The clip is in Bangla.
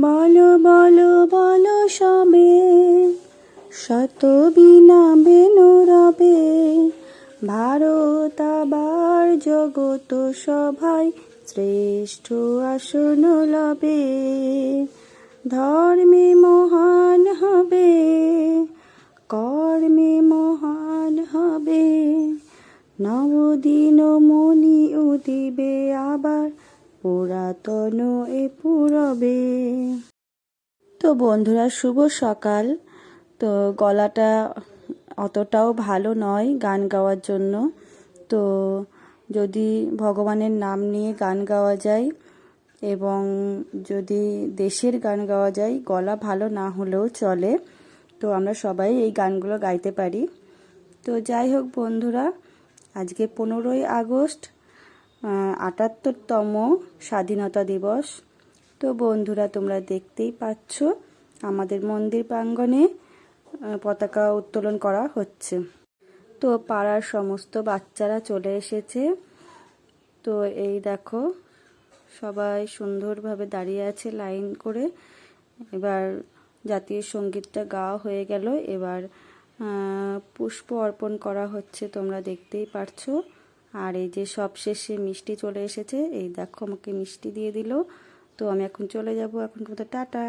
বলো বলো বলো সবে শত বিনা রবে। ভারত আবার জগত সভায় শ্রেষ্ঠ আসন লবে। ধর্মে মহান হবে, কর্মে মহান হবে। নবদিন মনি উদিবে আবার পুরাতন এ পুরবে। তো বন্ধুরা, শুভ সকাল। তো গলাটা অতটাও ভালো নয় গান গাওয়ার জন্য। তো যদি ভগবানের নাম নিয়ে গান গাওয়া যায় এবং যদি দেশের গান গাওয়া যায়, গলা ভালো না হলেও চলে, তো আমরা সবাই এই গানগুলো গাইতে পারি। তো যাই হোক বন্ধুরা, আজকে পনেরোই আগস্ট আটাত্তরতম স্বাধীনতা দিবস। তো বন্ধুরা, তোমরা দেখতেই পাচ্ছ, আমাদের মন্দির প্রাঙ্গণে পতাকা উত্তোলন করা হচ্ছে। তো পাড়ার সমস্ত বাচ্চারা চলে এসেছে। তো এই দেখো, সবাই সুন্দরভাবে দাঁড়িয়ে আছে লাইন করে। এবার জাতীয় সঙ্গীতটা গাওয়া হয়ে গেল। এবার পুষ্প অর্পণ করা হচ্ছে, তোমরা দেখতেই পারছ। আর এই যে সব শেষে মিষ্টি চলে এসেছে, এই দেখো আমাকে মিষ্টি দিয়ে দিল। তো আমি এখন চলে যাব। এখন কোথাও টাটা।